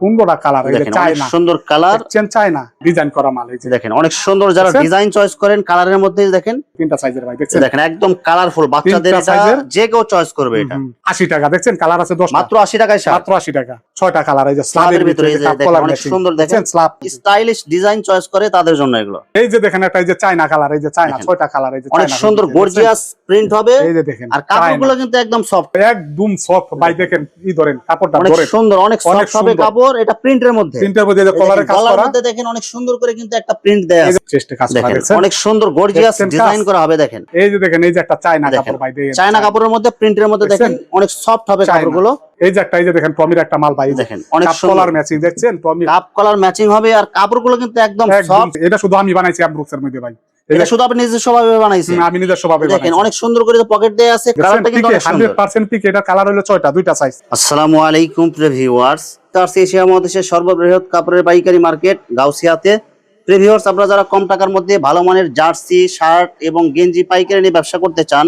সুন্দর কালার সুন্দর কালার দেখছেন চায়না? ডিজাইন করা মাল এই দেখেন অনেক সুন্দর যারা ডিজাইন চয়েস করেন কালারের মধ্যে দেখেন। তিনটা সাইজের ভাই দেখছেন? দেখেন একদম কালারফুল বাচ্চাদের তিনটা এটা size-এর? যে কেউ চয়েস করবে এটা। আশি টাকা দেখছেন? কালার আছে দশ মাত্র আশি টাকায় মাত্র আশি টাকা। ছয়টা কালার এই যে স্লাবের ভিতরে অনেক সুন্দর দেখেন। স্লাব স্টাইলিশ ডিজাইন চয়েস করে তাদের জন্য এগুলো। এই যে দেখেন একটা এই যে চায়না কালার এই যে চায়না ছয়টা কালার এই যে অনেক সুন্দর গর্জিয়াস প্রিন্ট হবে। এই যে দেখেন আর কাপড়গুলো কিন্তু একদম সফট একদম সফট ভাই দেখেন ই ধরেন কাপড়টা অনেক সুন্দর অনেক সফট হবে সুন্দর। কাপড় এটা প্রিন্টের মধ্যে। তিনটার মধ্যে কলারের কাজ করা। মধ্যে দেখেন অনেক সুন্দর করে কিন্তু একটা প্রিন্ট দেয়া আছে যে চেস্টে কাজ করা দেখেন দেখছেন? অনেক সুন্দর গর্জিয়াস ডিজাইন করা হবে দেখেন। এই যে দেখেন এই যে একটা চায়না কাপড় ভাই দেখেন চায়না কাপড়ের মধ্যে প্রিন্টের মধ্যে দেখেন অনেক সফট হবে কাপড়গুলো। এই যে একটা এই যে দেখেন টমির একটা মাল ভাই দেখেন অনেক কলার ম্যাচিং দেখছেন টমি? কাপ কলার ম্যাচিং হবে আর কাপড়গুলো কিন্তু একদম সফট এটা শুধু আমি বানাইছি অ্যামব্রুক্স মধ্যে ভাই। এটা শুধু আপনি নিজস্ব ভাবে বানাইছেন? আমি নিজের স্বভাবে দেখেন অনেক সুন্দর করে পকেট দেয়া আছে কালারটা কিন্তু অনেক সুন্দর। হান্ড্রেড পার্সেন্ট পিক এটা কালার হলো ছয়টা দুইটা সাইজ আসসালামু আলাইকুম প্রিভিউয়ার্স তার এশিয়া মহাদেশের সর্ববৃহৎ কাপড়ের পাইকারি মার্কেট গাউসিয়াতে। প্রিভিউয়ার্স আপনারা যারা কম টাকার মধ্যে ভালো মানের জার্সি শার্ট এবং গেঞ্জি পাইকারি নিয়ে ব্যবসা করতে চান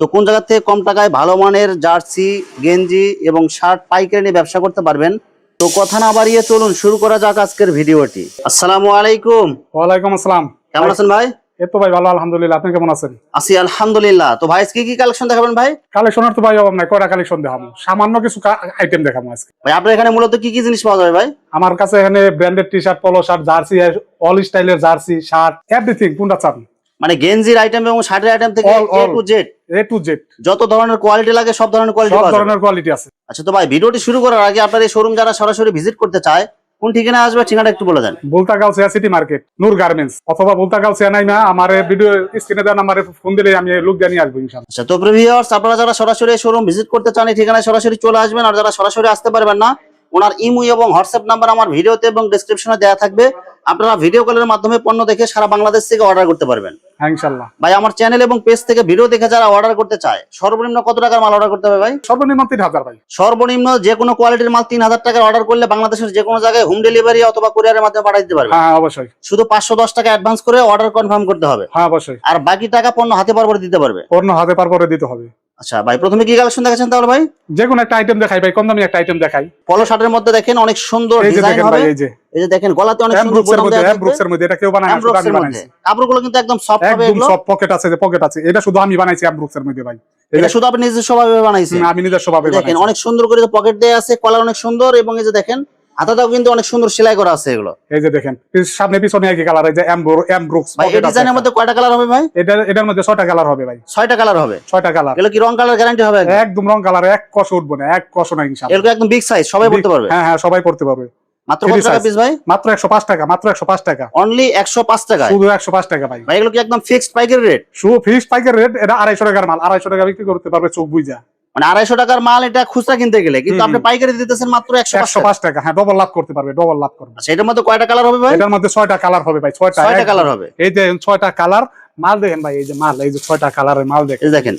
তো কোন জায়গা থেকে কম টাকায় ভালো মানের জার্সি গেঞ্জি এবং শার্ট পাইকারি নিয়ে ব্যবসা করতে পারবেন? তো কথা না বাড়িয়ে চলুন শুরু করা যাক আজকের ভিডিওটি। আসসালামু আলাইকুম। ওয়ালাইকুম আসসালাম। কেমন আছেন ভাই? এই তো ভাই ভালো আলহামদুলিল্লাহ। আপনি কেমন আছেন? আছি আলহামদুলিল্লাহ। তো ভাই কি কি কালেকশন দেখাবেন ভাই? কালেকশনের তো ভাই অভাব নাই কয়টা কালেকশন দেখাবো? সামান্য কিছু আইটেম দেখাবো আজকে। ভাই আপনার এখানে মূলত কি কি জিনিস পাওয়া যাবে ভাই? আমার কাছে এখানে branded T shirt polo shirt jersey all স্টাইলের জার্সি শার্ট এভরিথিং কোনটা চান? মানে গেঞ্জির আইটেম এবং শার্টের আইটেম থেকে A to Z A to Z যত ধরনের কোয়ালিটি লাগে সব ধরনের কোয়ালিটি সব ধরনের কোয়ালিটি আছে। আচ্ছা তো ভাই ভিডিওটি শুরু করার আগে আপনার এই শোরুম যারা সরাসরি ভিজিট করতে চায় কোন ঠিকানা আসবে ঠিকানা একটু বলে দেন। Bultagaon Siya city market Noor garments. অথবা বুলতাগাঁও সিয়া নাই না আমার ভিডিও স্ক্রিনে দেওয়া নাম্বারে ফোন দিলে আমি লোক জানিয়ে আসব ইনশাল্লাহ আচ্ছা তো প্রিভিউয়ার্স আপনারা যারা সরাসরি শোরুম ভিজিট করতে চান এই ঠিকানায় সরাসরি চলে আসবেন। আর যারা সরাসরি আসতে পারবেন না ওনার ইমো এবং হোয়াটসঅ্যাপ নাম্বার আমার ভিডিওতে এবং ডেসক্রিপশনে দেওয়া থাকবে। আপনারা ভিডিও কলের মাধ্যমে পণ্য দেখে সারা বাংলাদেশ থেকে অর্ডার করতে পারবেন। হ্যাঁ ভাই আমার চ্যানেল এবং পেজ থেকে ভিডিও দেখে যারা অর্ডার করতে চায় সর্বনিম্ন কত টাকার মাল অর্ডার করতে হবে ভাই? সর্বনিম্ন তিন হাজার ভাই। সর্বনিম্ন যে কোনো কোয়ালিটির মাল তিন হাজার টাকার অর্ডার করলে বাংলাদেশের যে কোনো জায়গায় হোম ডেলিভারি অথবা কুরিয়ারের মাধ্যমে পাঠিয়ে দিতে পারবে। হ্যাঁ অবশ্যই। শুধু পাঁচশো দশ টাকা অ্যাডভান্স করে অর্ডার কনফার্ম করতে হবে। হ্যাঁ অবশ্যই। আর বাকি টাকা পণ্য হাতে পরপর দিতে পারবে। পণ্য হাতে পার করে দিতে হবে। আচ্ছা ভাই প্রথমে কি কালেকশন দেখাচ্ছেন তাহলে ভাই? যে কোনো একটা আইটেম দেখাই ভাই কম দামি একটা আইটেম দেখাই। পলো শার্টের মধ্যে দেখেন অনেক সুন্দর ডিজাইন হবে। এই যে। এই যে দেখেন গলাতে অনেক সুন্দর বোতাম দেওয়া অ্যামব্রুক্স এর মধ্যে এটা কেউ বানায় না, আমি বানাইছি। কাপড়গুলো কিন্তু একদম সফট হবে একদম এগুলো। সব পকেট আছে যে পকেট আছে। এটা শুধু আমি বানাইছি অ্যামব্রুক্স এর মধ্যে ভাই। এটা শুধু আপনি নিজের ভাবে বানাইছেন। আমি নিজের স্বভাবে বানাইছি দেখেন অনেক সুন্দর করে পকেট দেওয়া আছে কলার অনেক সুন্দর এবং এই যে দেখেন হাতাটাও কিন্তু অনেক সুন্দর সেলাই করা আছে এগুলো। এই যে দেখেন সামনে পিছনে একই কালার এই যে অ্যামব্রুক্স ভাই এই ডিজাইনের মধ্যে কয়টা কালার হবে ভাই? এটা এটার মধ্যে ছয়টা কালার হবে ভাই। ছয়টা কালার হবে? ছয়টা কালার এগুলো কি রং কালার গ্যারান্টি হবে একদম? রং কালার এক কষ উঠবে না এক কষ না ইনশাআল্লাহ। এগুলো একদম বিগ সাইজ সবাই পড়তে পারবে? হ্যাঁ হ্যাঁ সবাই পড়তে পারবে। মাত্র কত টাকা পিস ভাই? মাত্র একশো পাঁচ টাকা মাত্র একশো পাঁচ টাকা। অনলি একশো পাঁচ টাকায়? শুধু একশো পাঁচ টাকা ভাই। ভাই এগুলো কি একদম ফিক্সড পাইকারি রেট শুধু ফিক্স পাইকার রেট এটা আড়াইশো টাকার মাল। আড়াইশো টাকা বিক্রি করতে পারবে চোখ বুঝা মানে আড়াইশো টাকার মাল এটা খুচরা কিনতে গেলে কিন্তু আপনি পাইকারি দিতেছেন মাত্র একশো পাঁচ টাকা। হ্যাঁ ডবল লাভ করতে পারবে ডবল লাভ করবে। আচ্ছা এটার মধ্যে কয়টা কালার হবে ভাই? এটার মধ্যে ছয়টা কালার হবে ভাই ছয়টা। ছয়টা কালার হবে। এই যে ছয়টা কালার মাল দেখেন ভাই এই যে মাল এই যে ছয়টা কালারের মাল দেখেন। দেখেন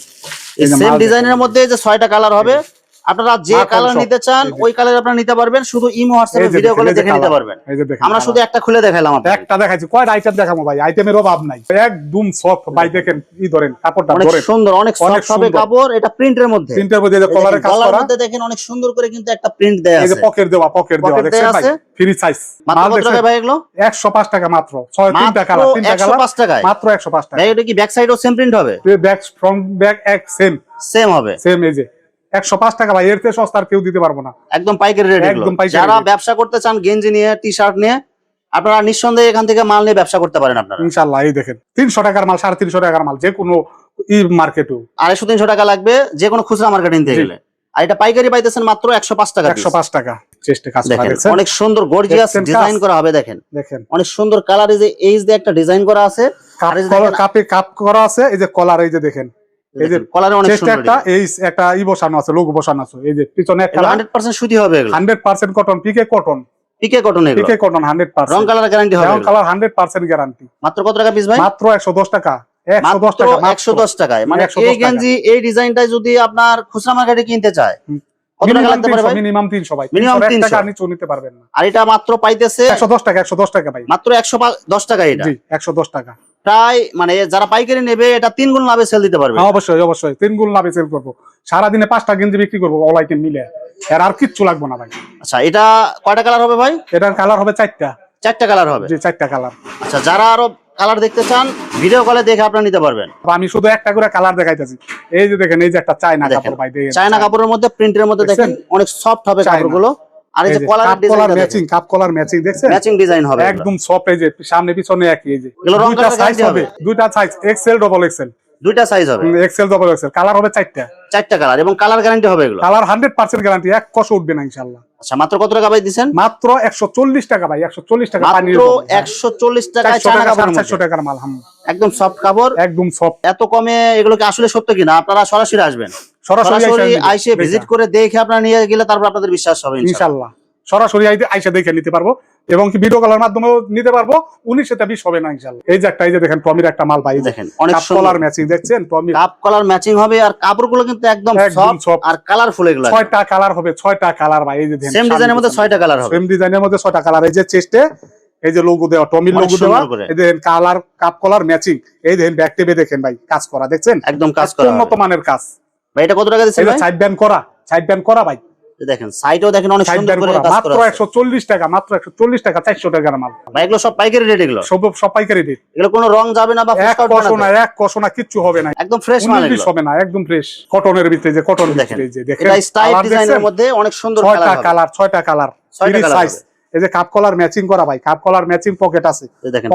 সেম ডিজাইনের মধ্যে যে ছয়টা কালার হবে। আপনারা যে কালার নিতে চান ওই কালার আপনারা নিতে পারবেন। শুধু ইমো হোয়াটসঅ্যাপে ভিডিও কলে দেখে নিতে পারবেন। দেখেন আমরা শুধু একটা খুলে দেখাইলাম আপনাকে। একটা দেখাইছি। কয়টা আইটেম দেখাবো ভাই? আইটেমের অভাব নাই। একদম সফট ভাই দেখেন ই ধরেন কাপড়টা অনেক ধরেন। সুন্দর অনেক সফট হবে কাপড় এটা প্রিন্টের মধ্যে। প্রিন্টের মধ্যে কলারের দেখেন, কাজ করা। মধ্যে দেখেন অনেক সুন্দর করে কিন্তু একটা প্রিন্ট দেয়া আছে এই যে পকেট দেওয়া পকেট দেওয়া দেয়া ভাই? আছে। ফ্রি সাইজ মাত্র কত টাকা ভাই এগুলো? একশো পাঁচ টাকা মাত্র। ছয় তিনটা মাত্র কালার তিনটা একশো কালার পাঁচ টাকায়? মাত্র একশো পাঁচ টাকা। ভাই এটা কি ব্যাক সাইডও সেম প্রিন্ট হবে? ব্যাক ফ্রন্ট ব্যাক এক সেম সেম হবে। সেম এই যে। একশো পাঁচ টাকা ভাই এর থেকে সস্তা আর কেউ দিতে পারব না। একদম পাইকারি রেট একদম যারা ব্যবসা করতে চান গেঞ্জি নিয়ে টি শার্ট নিয়ে আপনারা নিঃসন্দেহে এখান থেকে মাল নিয়ে ব্যবসা করতে পারেন আপনারা। ইনশাল্লাহ এই দেখেন তিনশো টাকার মাল সাড়ে তিনশো টাকার মাল যে কোনো ই মার্কেটও আড়াইশো তিনশো টাকা লাগবে যে কোনো খুচরা মার্কেট নিতে গেলে। আর এটা পাইকারি পাইতেছেন মাত্র একশো পাঁচ টাকা একশো পাঁচ টাকা অনেক সুন্দর গর্জিয়াস ডিজাইন করা হবে দেখেন। দেখেন। অনেক সুন্দর কালার এই যে এইচ দিয়ে একটা ডিজাইন করা আছে কাপ করা আছে এই যে কলার এই যে দেখেন। এই যে কলারে অনেক সুন্দর একটা এই একটা ই বসানো আছে বসানো আছে। এই যে পিছনে একটা হান্ড্রেড পার্সেন্ট সুতি হবে এগুলো। Hundred percent cotton pique cotton pique cotton এগুলো। পিকে কটন হান্ড্রেড রং কালার গ্যারান্টি হবে রং কালার হান্ড্রেড পার্সেন্ট গ্যারান্টি মাত্র কত টাকা পিস ভাই? মাত্র একশো দশ টাকা। একশো দশ মাত্র টাকা একশো দশ টাকায়। মানে 110 এই গেঞ্জি এই ডিজাইনটা যদি আপনার খুচরা মার্কেটে কিনতে চায়। কত টাকা লাগতে পারে ভাই? মিনিমাম তিনশো ভাই। Minimum মিনিমাম টাকা 300 নিচে নিতে পারবেন না। আর এটা মাত্র পাইতেছে একশো দশ টাকা একশো দশ টাকা ভাই। মাত্র একশো দশ টাকা এটা। জি একশো দশ টাকা। প্রায় মানে যারা পাইকারি নেবে এটা তিন গুণ লাভে সেল দিতে পারবে। হ্যাঁ অবশ্যই অবশ্যই। তিন গুণ লাভে সেল করব। সারাদিনে পাঁচটা গেঞ্জি বিক্রি করব অল আইটেম মিলে। এর আর কিচ্ছু লাগবে না ভাই। আচ্ছা এটা কয়টা কালার হবে ভাই? এটার কালার হবে চারটা। চারটা কালার হবে? চারটা কালার আচ্ছা যারা আরও কালার দেখতে চান ভিডিও কলে দেখে আপনারা নিতে পারবেন। আমি শুধু একটা করে কালার দেখাইতেছি। এই যে দেখেন এই যে একটা চায়না কাপড় ভাই চায়না কাপড়ের মধ্যে প্রিন্টের মধ্যে দেখেন অনেক সফট হবে। কাপড়গুলো। আর এই যে collar collar matching cup collar matching দেখছেন? ম্যাচিং ডিজাইন হবে একদম এই যে সামনে পিছনে একই এই যে। দুইটা সাইজ হবে? দুইটা সাইজ এক্সেল ডবল এক্সেল দুইটা সাইজ হবে। এক্সেল ডবল এক্সেল কালার হবে চারটা। চারটা কালার এবং কালার গ্যারান্টি হবে এগুলো। কালার হান্ড্রেড পার্সেন্ট গ্যারান্টি এক কষ উঠবে না ইনশাল্লাহ আচ্ছা মাত্র কত টাকা ভাই দিচ্ছেন মাত্র একশো চল্লিশ টাকা ভাই একশো চল্লিশ টাকা পানির মাত্র একশো চল্লিশ টাকায় চারশো চায়না টাকা কাপড়ের চারশো মধ্যে। টাকার মাল হাম একদম সফট কাপড়। একদম সফট এত কমে এগুলো কি আসলে সত্য কিনা? আপনারা সরাসরি আসবেন। সরাসরি সরাসরি আইসে ভিজিট করে দেখে আপনারা নিয়ে গেলে তারপর আপনাদের বিশ্বাস হবে ইনশাআল্লাহ। সরাসরি আইসা দেখে নিতে পারব। এবং কি ভিডিও কলার মাধ্যমেও নিতে পারব। উনিশ এটা হবে না ইনশাল্লাহ এই যে একটা এই যে দেখেন টমির একটা মাল পাই। দেখেন অনেক কলার ম্যাচিং দেখছেন? টমি কাপ কালার ম্যাচিং হবে আর কাপড়গুলো কিন্তু একদম একদম সফট আর কালারফুল এগুলো। ছয়টা কালার হবে ছয়টা কালার ভাই। এই যে সেম ডিজাইনের মধ্যে ছয়টা কালার হবে। সেম ডিজাইনের মধ্যে ছয়টা কালার এই যে চেস্টে এই যে লোগো দেওয়া টমির লোগো দেওয়া। সুন্দর এই দেখেন কালার কাপ কলার ম্যাচিং এই দেখেন ব্যাক টেপে দেখেন ভাই কাজ করা দেখছেন? একদম কাজ করা উন্নত মানের কাজ। ভাই এটা কত টাকা দিচ্ছেন ভাই? সাইড ব্যান্ড করা সাইড ব্যান্ড করা ভাই। দেখেন সাইডেও দেখেন অনেক সুন্দর করে কাজ করা। একশো চল্লিশ টাকা মাত্র একশো চল্লিশ টাকা চারশো টাকার মাল। ভাই এগুলো সব পাইকারি রেট এগুলো? সব সব পাইকারি রেট এগুলো কোনো রং যাবে না বা এক উঠবে না এক কষো না কিচ্ছু হবে না। একদম ফ্রেশ মাল এগুলো। হবে না একদম ফ্রেশ কটনের ভিতরে যে কটন দেখেন ভিতরে যে দেখেন। এটা স্টাইল ডিজাইনের মধ্যে অনেক সুন্দর কালার হবে। কালার ছয়টা কালার ছয়টা colour সাইজ এই যে কাপ কলার ম্যাচিং করা ভাই কাপ কলার ম্যাচিং পকেট আছে।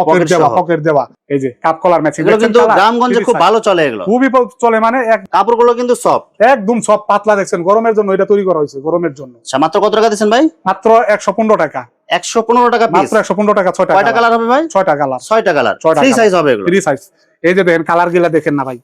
পকেট দেওয়া পকেট দেওয়া। এই যে কাপ কলার ম্যাচিং এগুলো কিন্তু গ্রামগঞ্জে খুব ভালো চলে এগুলো। খুবই চলে মানে এক কাপড়গুলো কিন্তু সফট একদম সব পাতলা দেখছেন? গরমের জন্য এটা তৈরি করা হয়েছে গরমের জন্য। আচ্ছা মাত্র কত টাকা দিচ্ছেন ভাই? মাত্র একশো পনেরো টাকা। একশো পনেরো টাকা পিস মাত্র টাকা কয়টা কালার হবে ভাই? ছয়টা কালার ছয়টা কালার সাইজ হবে এগুলো। সাইজ এই যে দেখেন কালার গিলা দেখেন না ভাই।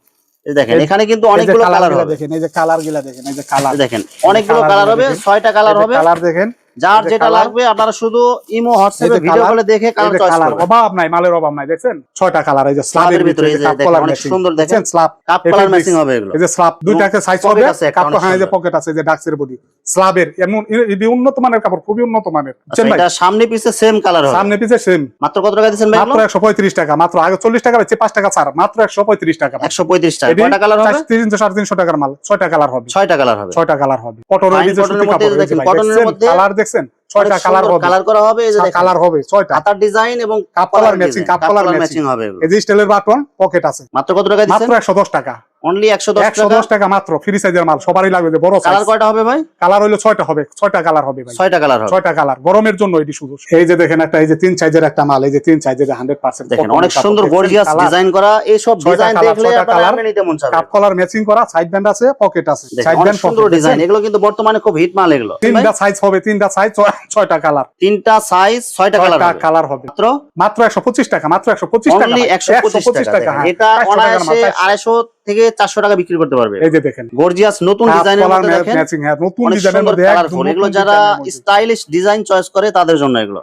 দেখেন এখানে কিন্তু অনেকগুলো কালার হবে। দেখেন এই যে কালার গিলা দেখেন এই যে কালার দেখেন অনেকগুলো কালার হবে। ছয়টা কালার হবে। কালার দেখেন। যার যেটা লাগবে আপনারা শুধু ইমো হোয়াটসঅ্যাপে ভিডিও কলে দেখে কালার চয়েস করবেন। অভাব নাই মালের অভাব নাই দেখছেন? ছয়টা কালার এই যে স্লাবের ভিতরে এই যে দেখেন, অনেক সুন্দর দেখেন। স্লাব কাপ কালার ম্যাচিং হবে এগুলো। এই যে স্লাব দুইটাকে সাইজ হবে কাপ অনেক হ্যাঁ এই যে পকেট আছে এই যে ডাক্সের বডি স্লাবের এমন এটি উন্নত মানের কাপড় খুবই উন্নত মানের। আচ্ছা এটা সামনে পিছে সেম কালার হবে। সামনে পিছে সেম মাত্র কত টাকা দিচ্ছেন ভাই মাত্র একশো পঁয়ত্রিশ টাকা মাত্র আগে চল্লিশ টাকা বেচে পাঁচ টাকা ছাড় মাত্র একশো পঁয়ত্রিশ টাকা। একশো পঁয়ত্রিশ টাকা। কয়টা কালার হবে? চার- তিনশো সাড়ে তিনশো টাকার মাল ছয়টা কালার হবে। ছয়টা কালার হবে। ছয়টা কালার হবে। কটনের এই মধ্যে দেখেন, এর মধ্যে কালার দেখছেন? ছয়টা কালার হবে। কালার করা হবে এই যে কালার হবে ছয়টা। কাতার ডিজাইন এবং cup colour matching cup colour matching হবে এই যে বাটন পকেট আছে। মাত্র কত টাকা দিচ্ছেন? মাত্র একশো দশ টাকা। অনলি একশো দশ একশো টাকা? মাত্র ফ্রি সাইজের মাল সবারই লাগবে যে বড় কালার কয়টা হবে ভাই? কালার হইল ছয়টা হবে ছয়টা কালার হবে ভাই। ছয়টা কালার হবে। ছয়টা কালার গরমের জন্য এটি শুধু। এই যে দেখেন একটা এই যে তিন সাইজের একটা মাল এই যে তিন সাইজের হান্ড্রেড পার্সেন্ট দেখেন অনেক সুন্দর গর্জিয়াস ডিজাইন করা এইসব ছয়টা ডিজাইন দেখলে আপনারা নিতে মন চাবে। কাপ কলার ম্যাচিং করা সাইড ব্যান্ড আছে পকেট আছে। সাইড ব্যান্ড সুন্দর ডিজাইন এগুলো কিন্তু বর্তমানে খুব হিট মাল এগুলো। তিনটা সাইজ হবে তিনটা সাইজ ছয়টা কালার তিনটা সাইজ ছয়টা কালার ছয়টা কালার হবে। মাত্র? মাত্র একশো পঁচিশ টাকা মাত্র একশো পঁচিশ টাকা অনলি ভাই। একশো পঁচিশ টাকা হ্যাঁ। এটা 400 টাকার অনায়াসে 400 আড়াইশো থেকে চারশো টাকা বিক্রি করতে পারবে। এই যে দেখেন। গর্জিয়াস নতুন ডিজাইনের মধ্যে দেখেন ম্যাচিং হ্যাঁ নতুন ডিজাইনের মধ্যে কালারফুল এগুলো যারা। স্টাইলিশ ডিজাইন চয়েস করে তাদের জন্য এগুলো?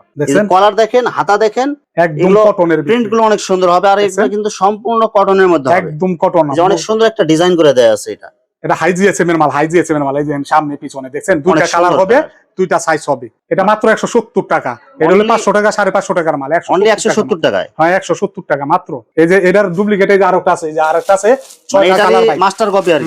কলার দেখেন? হাতা দেখেন একদম কটনের প্রিন্টগুলো অনেক সুন্দর হবে আর এগুলো কিন্তু সম্পূর্ণ কটনের মধ্যে হবে। একদম কটন অনেক সুন্দর একটা ডিজাইন করে দেয়া আছে এটা। এটা হাইজি এসএম এর মাল হাইজি এসএম এর মাল এই যে সামনে পিছনে দেখছেন? অনেক কালার হবে। দুইটা সাইজ হবে। এটা মাত্র একশো সত্তর টাকা। এটা হলো পাঁচশো টাকা সাড়ে পাঁচশো টাকার মাল একশো সত্তর টাকায়? হ্যাঁ একশো সত্তর টাকা মাত্র। এই যে এটার ডুপ্লিকেট এই যে আরেকটা আছে এই যে আরেকটা আছে মাস্টার কপি আর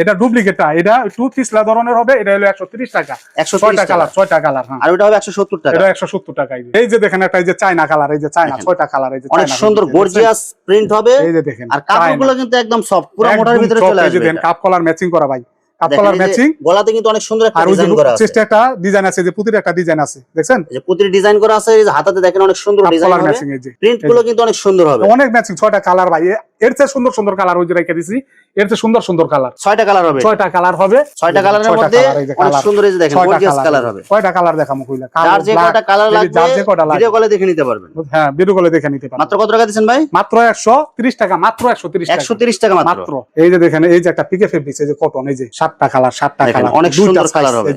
এটা ডুপ্লিকেটটা এটা টু পিসলা ধরনের হবে এটা হলো একশো তিরিশ টাকা। একশো ছয়টা কালার ছয়টা কালার হ্যাঁ। আর ওটা হবে একশো সত্তর টাকা। এটা একশো সত্তর টাকা এই যে। দেখেন একটা এই যে চায়না কালার এই যে চায়না ছয়টা কালার এই যে অনেক সুন্দর গর্জিয়াস প্রিন্ট হবে। এই যে দেখেন আর কাপড়গুলো কিন্তু একদম সফট পুরো মোটার ভিতরে চলে আসবে কাপ কলার ম্যাচিং করা ভাই। কাপ দেখেন, কলার এই যে ম্যাচিং গলাতে কিন্তু অনেক সুন্দর একটা আর ওই যে ডিজাইন করা আছে। চেস্টে একটা ডিজাইন আছে যে পুতির একটা ডিজাইন আছে দেখছেন? যে প্রতিটি ডিজাইন করা আছে এই হাতাতে দেখেন অনেক সুন্দর ডিজাইন হবে। ম্যাচিং এই যে। প্রিন্টগুলো কিন্তু অনেক সুন্দর হবে। অনেক ম্যাচিং ছয়টা কালার ভাই। এর চেয়ে সুন্দর সুন্দর কালার ওই যে রেখে দিছি। এর চেয়ে সুন্দর সুন্দর কালার ছয়টা কালার হবে। ছয়টা কালার হবে। ছয়টা কালারের মধ্যে colour, এই যে অনেক সুন্দর এই যে দেখেন গর্জিয়াস কালার হবে। কয়টা কালার দেখামু কইলা। যার যে কয়টা কালার লাগবে যার যে কয়টা লাগবে। ভিডিও কলে দেখে নিতে পারবেন। হ্যাঁ ভিডিও কলে দেখে নিতে পারবেন। মাত্র কত টাকা ভাই? মাত্র একশো তিরিশ টাকা মাত্র একশো তিরিশ একশো তিরিশ টাকা মাত্র। এই যে দেখেন এই যে একটা পিকে ফেব্রিক্স এই যে কটন এই যে। সাতটা কালার সাতটা কালার অনেক সুন্দর colour হবে।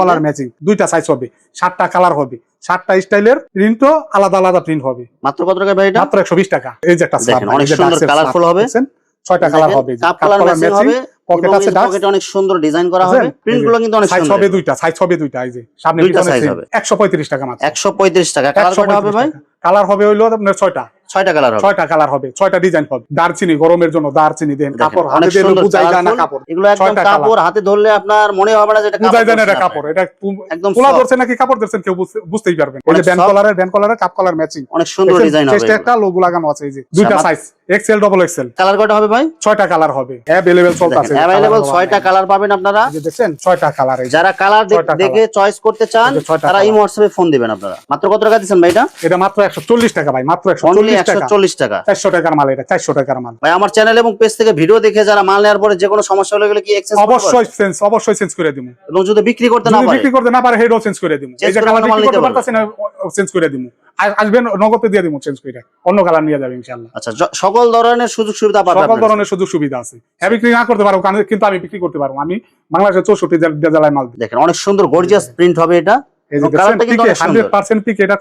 কালার ম্যাচিং দুইটা সাইজ হবে সাতটা কালার হবে। সাতটা স্টাইলের প্রিন্টও আলাদা আলাদা প্রিন্ট হবে। মাত্র কত টাকা ভাই এটা? মাত্র একশো বিশ টাকা। এই যে একটা অনেক সুন্দর slab, হবে। ছয়টা কালার হবে। কালার ম্যাচিং হবে পকেট আছে এই যে অনেক সুন্দর ডিজাইন করা হবে। প্রিন্টগুলো কিন্তু অনেক সাইজ হবে দুইটা সাইজ হবে দুইটা এই যে সামনে পিছনে টাকা মাত্র। একশো পঁয়ত্রিশ টাকা। কালার হবে ভাই? কালার হবে আপনার ছয়টা। ছয়টা কালার হবে। ছয়টা কালার হবে ছয়টা ডিজাইন হবে। দারচিনি গরমের জন্য দারচিনি দেন কাপড় হাতে দিলে বুঝাই যায় না কাপড়। এগুলো একদম কাপড় হাতে ধরলে আপনার মনে হবে না যে এটা কাপড় বুঝাই যায় না এটা কাপড় এটা একদম। ধরছে নাকি কাপড় ধরছেন কেউ বুঝতে- বুঝতেই পারবেন। ওই যে ব্যান্ড। কলারের ব্যান্ড কলারের কাপ কলার ম্যাচিং অনেক সুন্দর ডিজাইন হবে একটা লোগো লাগানো আছে এই যে দুইটা size XL double XL colour কয়টা হবে ভাই? ছয়টা কালার হবে। অ্যাভেলেবেল চলতেছে অ্যাভেলেবল ছয়টা কালার পাবেন আপনারা। দেখছেন ছয়টা কালার যারা কালার দেখে চয়েস করতে চান তারা এই। হোয়াটসঅ্যাপে ফোন দিবেন আপনারা। মাত্র কত টাকা দিচ্ছেন ভাই এটা? এটা মাত্র একশো চল্লিশ টাকা ভাই মাত্র একশো অনলি চল্লিশ একশো টাকা। চল্লিশ টাকা। চারশো টাকার মাল এটা চারশো টাকার মাল। ভাই আমার চ্যানেল এবং পেজ থেকে ভিডিও দেখে যারা মাল নেওয়ার পরে যে কোনো সমস্যা হলে গেলে কি এক্সচেঞ্জ অবশ্যই চেঞ্জ অবশ্যই চেঞ্জ করে দিব এবং যদি বিক্রি করতে না পারে? বিক্রি করতে না পারে হেডও চেঞ্জ করে দিব এই যে কালার মাল বিক্রি নিতে করতে পারবে। না চেঞ্জ করে দিব আসবেন নগদে দিয়ে দিব চেঞ্জ করে। অন্য কালার নিয়ে যাবে ইনশাআল্লাহ। আচ্ছা য- সকল ধরনের সুযোগ সুবিধা পাবেন সকল ধরনের সুযোগ সুবিধা আছে। হ্যাঁ বিক্রি না করতে পারব কিন্তু আমি বিক্রি করতে পারব। আমি বাংলাদেশের চৌষট্টি জেলায় মাল দেখেন অনেক সুন্দর গর্জিয়াস প্রিন্ট হবে এটা।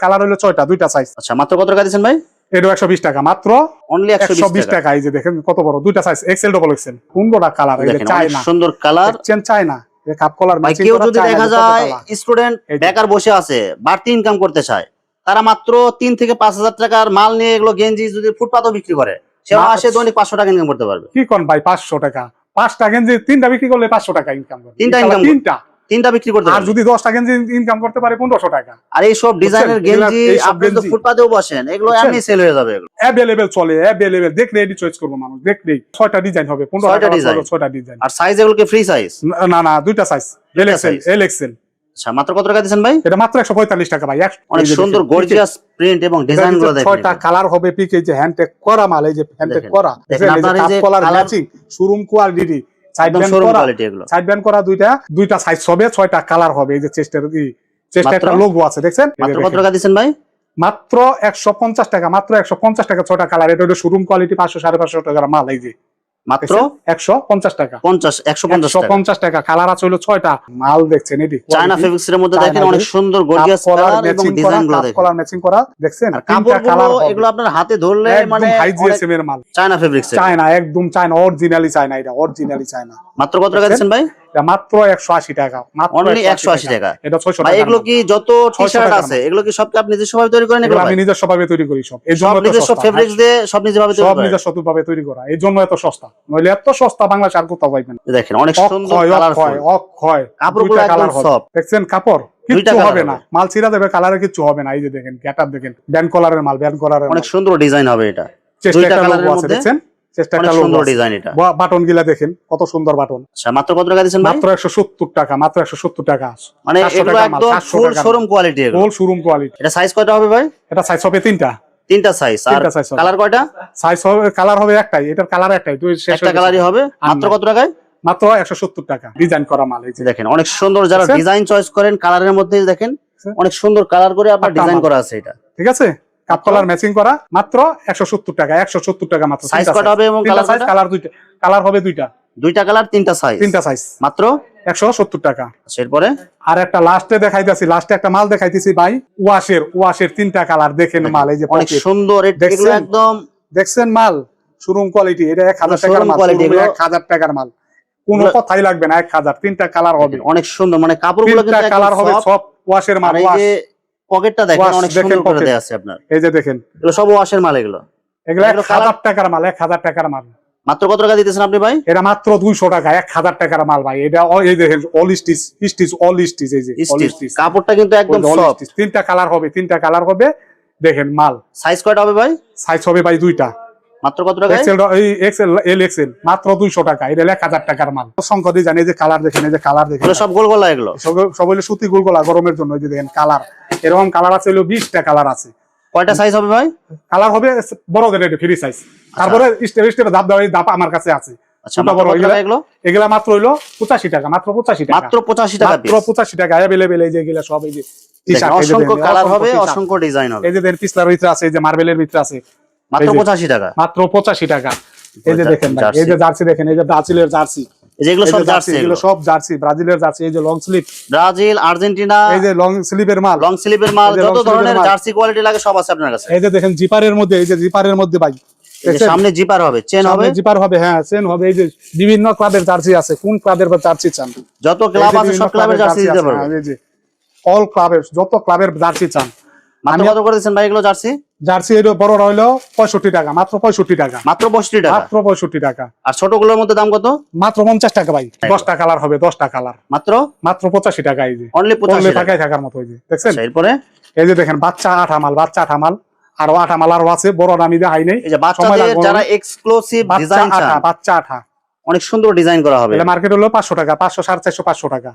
কালার হলো ছয়টা দুইটা সাইজ আচ্ছা মাত্র কত টাকা দিচ্ছেন ভাই? এটা একশো বিশ টাকা মাত্র অনলি একশো একশো বিশ বিশ টাকা টাকা এই যে দেখেন কত বড় দুইটা সাইজ এক্সেল ডবল এক্সেল সুন্দরটা কালার এই যে দেখেন চায় অনেক না সুন্দর কালার দেখছেন চায় না যে কাপ কলার কেউ যদি দেখা যায় স্টুডেন্ট বেকার বসে আছে বাড়তি ইনকাম করতে চায় তারা মাত্র তিন থেকে পাঁচ হাজার টাকার মাল নিয়ে এগুলো গেঞ্জি যদি ফুটপাতও বিক্রি করে সে না, দৈনিক পাঁচশো টাকা ইনকাম করতে পারবে। কি কোন ভাই পাঁচশো টাকা? পাঁচটা গেঞ্জি তিনটা বিক্রি করলে পাঁচশো টাকা ইনকাম তিনটা ইনশাআল্লাহ তিনটা। তিনটা বিক্রি করতে আর যদি দশটা গেঞ্জি ইনকাম করতে পারে টাকা। আর এই সব ডিজাইনের গেঞ্জি এইসব আপনি তো গেঞ্জি। ফুটপাতেও বসেন এগুলো এমনি সেল হয়ে যাবে এগুলো। চলে দেখলে এটি চয়েস করব মানুষ ছয়টা ডিজাইন হবে টাকা ডিজাইন আর সাইজ এগুলোকে ফ্রি সাইজ না না দুইটা size L XL L XL আচ্ছা মাত্র কত টাকা দিচ্ছেন ভাই? এটা মাত্র একশো পঁয়তাল্লিশ টাকা ভাই অনেক সুন্দর গর্জিয়াস প্রিন্ট এবং ডিজাইনগুলো দেখেন। ছয়টা কালার হবে পিক যে হ্যান্ডটেক করা মাল এই যে হ্যান্ডটেক করা। দেখেন, দেখেন, আপনার এই যে collar matching showroom quality side band showroom করা কোয়ালিটি এগুলো। সাইড ব্যান্ড করা দুইটা দুইটা সাইজ হবে ছয়টা কালার হবে এই যে চেস্টের চেস্টে একটা? লোগো আছে দেখছেন? মাত্র কত টাকা দিচ্ছেন ভাই? মাত্র একশো পঞ্চাশ টাকা মাত্র একশো পঞ্চাশ টাকা ছয়টা কালার এটা হলো শোরুম কোয়ালিটি পাঁচশো সাড়ে পাঁচশো টাকার মাল এই যে। মাত্র একশো পঞ্চাশ টাকা। পঞ্চাশ একশো পঞ্চাশ পঞ্চাশ টাকা কালার আছে হলো ছয়টা। মাল দেখছেন এটি চায়না ফেব্রিক্স এর মধ্যে দেখেন অনেক সুন্দর গর্জিয়াস কালার এবং ডিজাইনগুলো দেখেন। কলার ম্যাচিং করা দেখছেন? আর তিনটা কাপড় কালারগুলো এগুলো আপনার হাতে ধরলে মানে হাই জিএসএম এর মাল। চায়না ফেব্রিক্স চায়না একদম চায়না অরিজিনালি চায়না এটা অরিজিনালি চায়না মাত্র কত টাকা দিচ্ছেন ভাই? মাত্র একশো আশি টাকা একশো আশি টাকা। এটা ছয়শো টাকা এগুলো কি যত টি শার্ট আছে এগুলো কি সবকে আপনি নিজস্ব ভাবে তৈরি করেন আমি নিজস্ব ভাবে তৈরি করি সব। এই জন্য নিজস্ব ফেব্রিক্স দিয়ে সব নিজে ভাবে সব নিজস্ব ভাবে তৈরি করা। এই জন্য এত সস্তা। নইলে এত সস্তা কোথাও পাইবেন দেখেন অনেক সুন্দর কাপড়গুলো কালার soft। দেখছেন কাপড়? কিচ্ছু হবে না। মাল ছিঁড়া দেবে কালারে কিচ্ছু হবে না। এই যে দেখেন গ্যাটার দেখেন। ব্যান্ড কলারের মাল ব্যান্ড কলারের অনেক সুন্দর ডিজাইন হবে এটা। চেষ্টা আছে দেখছেন? চেষ্টা অনেক সুন্দর ডিজাইন এটা। বাটন গিলা দেখেন কত সুন্দর বাটন। আচ্ছা মাত্র কত টাকা মাত্র টাকা মাত্র মানে এগুলো একদম full showroom quality full showroom quality এটা সাইজ কয়টা হবে ভাই? এটা সাইজ হবে তিনটা। তিনটা সাইজ আর কালার কয়টা? সাইজ হবে কালার হবে একটাই। এটার কালার একটাই। দুই শেষ একটা কালারই হবে? মাত্র কত টাকায়? মাত্র একশো সত্তর টাকা। ডিজাইন করা মাল এই দেখেন অনেক সুন্দর যারা ডিজাইন চয়েস করেন কালারের মধ্যে দেখেন অনেক সুন্দর কালার করে আপনার ডিজাইন করা আছে এটা। ঠিক আছে? কাপ কলার ম্যাচিং করা মাত্র একশো সত্তর টাকা একশো সত্তর টাকা মাত্র সাইজ কয়টা হবে এবং কালার সাইজ কালার দুইটা কালার হবে দুইটা। দুইটা কালার তিনটা সাইজ তিনটা সাইজ মাত্র? একশো সত্তর টাকা। আচ্ছা, এরপরে? আর একটা লাস্টে দেখাইতেছি লাস্টে একটা মাল দেখাইতেছি ভাই ওয়াশের ওয়াশের তিনটা কালার দেখেন মাল এই যে অনেক সুন্দর দেখছেন? একদম দেখছেন মাল? শোরুম কোয়ালিটি এটা এক হাজার টাকার মাল এক হাজার টাকার মাল। কোনো কথাই লাগবে না এক হাজার তিনটা কালার হবে। অনেক সুন্দর মানে কিন্তু কালার হবে সব ওয়াশের মাল ওয়াশ পকেটটা দেখেন অনেক সুন্দর করে দেয়া আছে আপনার। এই যে দেখেন। এগুলো সব ওয়াশের মাল এগুলো। এগুলো এক এগুলো হাজার টাকার মাল এক হাজার টাকার মাল। মাত্র কত টাকা দিতেছেন আপনি ভাই? এটা মাত্র দুইশো টাকা এক হাজার টাকার মাল ভাই। এটা এই দেখেন all stitch stitch all stitch এই যে অল। স্টিচ কাপড়টা কিন্তু একদম সফট তিনটা কালার হবে তিনটা কালার হবে দেখেন মাল। সাইজ কয়টা হবে ভাই? সাইজ হবে ভাই দুইটা। মাত্র কত টাকা এক্সেল এই এক্সেল এল এক্সেল মাত্র দুইশো টাকা। এটা এক হাজার টাকার মাল। সংখ্যা দিয়ে জানি যে কালার দেখেন এই যে কালার দেখেন। সব গোল গলা এগুলো সব- সুতি গুলগোলা গরমের জন্য এই যে দেখেন কালার। এরকম কালার আছে হলো কালার আছে। কয়টা সাইজ হবে ভাই? কালার হবে এটা ফ্রি সাইজ তারপরে স্টেপ স্টেপে ধাপ ধাপ আমার কাছে আছে। আচ্ছা বড় এগুলা- টাকা মাত্র হইল পঁচাশি টাকা মাত্র পঁচাশি টাকা। মাত্র পঁচাশি টাকা মাত্র পঁচাশি টাকা অ্যাভেলেবেল এই যে এগুলা সব এই যে অসংখ্য কালার হবে। অসংখ্য ডিজাইন হবে। এই যে দেখেন ভিতরে আছে এই যে মার্বেলের ভিতরে আছে। মাত্র এই যে- পঁচাশি টাকা মাত্র পঁচাশি টাকা এই যে দেখেন এই যে জার্সি দেখেন এই যে ব্রাজিলের জার্সি এই যে এগুলো এই সব জার্সি এগুলো সব জার্সি ব্রাজিলের জার্সি এই যে লং স্লিপ ব্রাজিল আর্জেন্টিনা এই যে লং স্লিপের মাল লং স্লিপের মাল যত ধরনের জার্সি কোয়ালিটি লাগে সব আছে আপনার কাছে এই যে দেখেন জিপারের মধ্যে এই যে জিপারের মধ্যে ভাই? সামনে জিপার হবে চেন হবে জিপার হবে হ্যাঁ চেন হবে এই যে বিভিন্ন ক্লাবের জার্সি আছে কোন ক্লাবের জার্সি চান যত ক্লাব আছে সব ক্লাবের জার্সি দিতে পারবে হ্যাঁ, অল ক্লাবের যত ক্লাবের জার্সি চান মাত্র কত করে দিচ্ছেন ভাই এগুলো জার্সি? জার্সি বড়টা হইল পঁয়ষট্টি টাকা মাত্র পঁয়ষট্টি টাকা। মাত্র পঁয়ষট্টি টাকা? মাত্র পঁয়ষট্টি টাকা। আর ছোটগুলোর মধ্যে দাম কত? মাত্র পঞ্চাশ টাকা ভাই দশটা কালার হবে দশটা কালার। মাত্র? মাত্র পঁচাশি টাকা এই যে। অনলি পঁচাশি থাকার মতো এই যে দেখছেন? আচ্ছা, এরপরে? এই যে দেখেন বাচ্চা আঠা মাল বাচ্চা আঠা মাল আরও আঠা মাল আরও আছে বড় দামি দেখাই নেই। এই যে বাচ্চাদের যারা এক্সক্লুসিভ ডিজাইন আঠা বাচ্চা আঠা। অনেক সুন্দর ডিজাইন করা হবে। মার্কেট হলো পাঁচশো টাকা পাঁচশো সাড়ে চারশো পাঁচশো টাকা।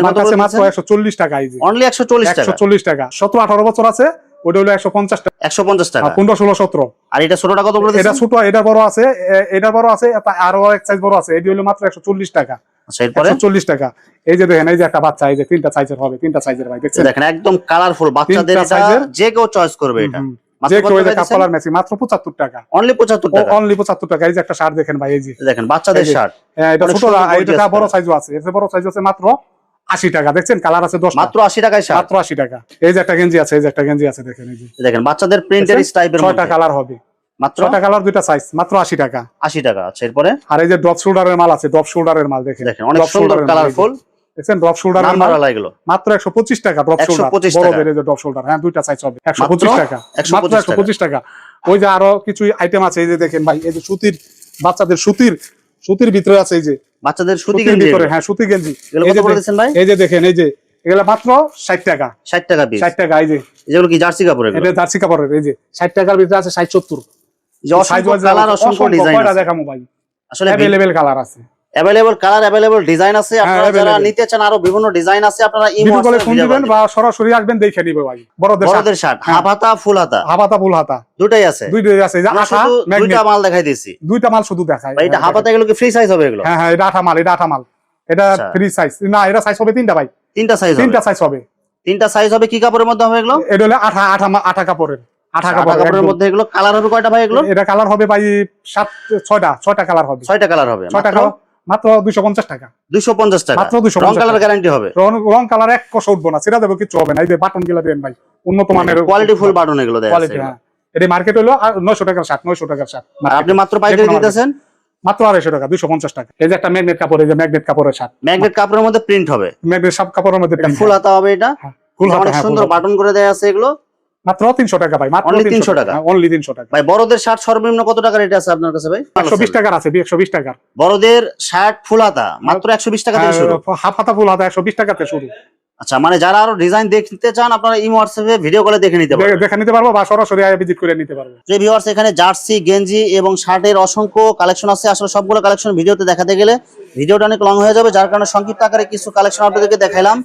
আমার কাছে মাত্র একশো চল্লিশ টাকা এই যে। অনলি একশো চল্লিশ টাকা? একশো চল্লিশ টাকা। সতেরো আঠারো বছর আছে ওটা হলো একশো পঞ্চাশ টাকা। একশো পঞ্চাশ টাকা? পনেরো ষোলো সতেরো। আর এটা ছোটটা কত করে এটা ছোট এটা বড় আছে এটা বড় আছে আরও এক সাইজ বড় আছে এটি হলো মাত্র একশো চল্লিশ টাকা। আচ্ছা এরপরে? একশো চল্লিশ টাকা। এই যে দেখেন এই যে একটা বাচ্চা এই যে তিনটা সাইজের হবে তিনটা সাইজের ভাই দেখছেন? দেখেন একদম কালারফুল বাচ্চাদের। যে কেউ চয়েস করবে এটা। যে কেউ টাকা মাত্র অনলি টাকা। অনলি পঁচাত্তর টাকা? এই যে একটা শার্ট দেখেন ভাই এই যে। দেখেন বাচ্চাদের শার্ট হ্যাঁ, এটা ছোট এটা বড়। সাইজও আছে এর বড় সাইজ আছে মাত্র আশি টাকা। দেখছেন কালার আছে দশ মাত্র আশি টাকায় মাত্র আশি টাকা। এই যে একটা গেঞ্জি আছে এই যে একটা গেঞ্জি আছে দেখেন এই যে। দেখেন বাচ্চাদের প্রিন্টের দেখছেন? টাইপের ছয়টা কালার হবে। মাত্র? ছয়টা কালার দুইটা সাইজ মাত্র আশি টাকা। আশি টাকা আচ্ছা এরপরে? আর এই যে ড্রপ শোল্ডারের মাল আছে ড্রপ শোল্ডারের মাল দেখেন। দেখেন অনেক সুন্দর। কালারফুল দেখছেন ড্রপ শোল্ডারের মাল? আলা এগুলো। মাত্র একশো পঁচিশ টাকা ড্রপ 125 শোল্ডার এই যে ড্রপ শোল্ডার হ্যাঁ দুইটা সাইজ হবে। একশো মাত্র পঁচিশ টাকা। 125 মাত্র একশো পঁচিশ টাকা। ওই যে আরও কিছু আইটেম আছে এই যে দেখেন ভাই এই যে সুতির বাচ্চাদের সুতির সুতির ভিতরে আছে এই যে বাচ্চাদের সুতি গেঞ্জি ভিতরে হ্যাঁ সুতি গেঞ্জি। এগুলো কত করে দিচ্ছেন ভাই? এই যে দেখেন এই যে এগুলো মাত্র ষাট টাকা। ষাট টাকা পিস ষাট টাকা এই যে। এগুলো কি জার্সি কাপড় এগুলো? এটা জার্সি কাপড়ের এই যে। ষাট টাকার ভিতরে আছে ষাট সত্তর। যে অসংখ্য কালার অসংখ্য ডিজাইন আছে। দেখামো ভাই? আসলে অ্যাভেলেবেল কালার আছে। অ্যাভেলেবল কালার অ্যাভেলেবল ডিজাইন আছে। আপনারা যারা নিতে চান আরও বিভিন্ন ডিজাইন আছে আপনারা ইমো কলে ফোন দিবেন বা সরাসরি আসবেন দেখে নিবে ভাই। বড়দের সাথে বড়দের শার্ট হ্যাঁ। হাফ হাতা ফুল হাতা হাবাতা ফুল হাতা দুটাই আছে। দুইটাই আছে। যে ম্যাগনেট দুইটা মাল দেখাই দিয়েছি। দুইটা মাল শুধু দেখায় ভাই এটা হাফ হাতা এগুলো কি ফ্রি সাইজ হবে এগুলো? হ্যাঁ হ্যাঁ এটা আঠা মাল এটা আঠা মাল। এটা আচ্ছা। ফ্রি সাইজ না এটা সাইজ হবে তিনটা ভাই। তিনটা সাইজ হবে। তিনটা সাইজ হবে। তিনটা সাইজ হবে কি কাপড়ের মধ্যে হবে এগুলো? এটা হলো আঠা আঠা আঠা কাপড়ের। আঠা আটা কাপড়ের কাপড়ের মধ্যে এগুলো? কালার হবে কয়টা ভাই এগুলো? এটা কালার হবে ভাই সাত ছয়টা ছয়টা কালার হবে। ছয়টা কালার হবে। ছয়টা কালার মাত্র দুইশো পঞ্চাশ টাকা। দুইশো পঞ্চাশ টাকা। মাত্র 250 রং কালার। গ্যারান্টি হবে। রং রং কালার এক কষ উঠবো না সেটা দেবো কিছু হবে না। এই যে বাটনগুলা দেন ভাই উন্নত মানের কোয়ালিটি ফুল বাটন এগুলো কোয়ালিটি হ্যাঁ। এটা মার্কেট হলো নয়শো টাকার শার্ট নয়শো টাকার শার্ট আপনি মাত্র পাইকারি দিতেছেন? মাত্র আড়াইশো টাকা দুইশো পঞ্চাশ টাকা। এই যে একটা ম্যাগনেট কাপড় এই যে ম্যাগনেট কাপড়ের শার্ট ম্যাগনেট কাপড়ের মধ্যে প্রিন্ট হবে। ম্যাগনেট সব কাপড়ের মধ্যে ফুল। হাতা হবে এটা। হ্যাঁ, অনেক হ্যাঁ, সুন্দর বাটন করে দেয়া আছে এগুলো। মাত্র তিনশো টাকা ভাই মাত্র 300 তিনশো টাকা। অনলি তিনশো টাকা। ভাই বড়দের শার্ট সর্বনিম্ন কত টাকা রেট আছে আপনার কাছে ভাই? একশো বিশ টাকার আছে একশো বিশ টাকার। বড়দের শার্ট ফুল হাতা মাত্র একশো বিশ টাকা শুরু। হাফ হাতা ফুল হাতা একশো বিশ টাকাতে শুরু। আচ্ছা মানে যারা আরও ডিজাইন দেখতে চান আপনারা ইমো হোয়াটসঅ্যাপে ভিডিও কলে দেখে নিতে পারেন দে- দেখে নিতে পারব বা সরাসরি আয় ভিজিট করে নিতে পারব। যে ভিউয়ার্স এখানে জার্সি গেঞ্জি এবং শার্টের অসংখ্য কালেকশন আছে আসলে সবগুলো কালেকশন ভিডিওতে দেখাতে গেলে ভিডিওটা অনেক লং হয়ে যাবে। যার কারণে সংক্ষিপ্ত আকারে কিছু কালেকশন আপনাদেরকে দেখাইলাম।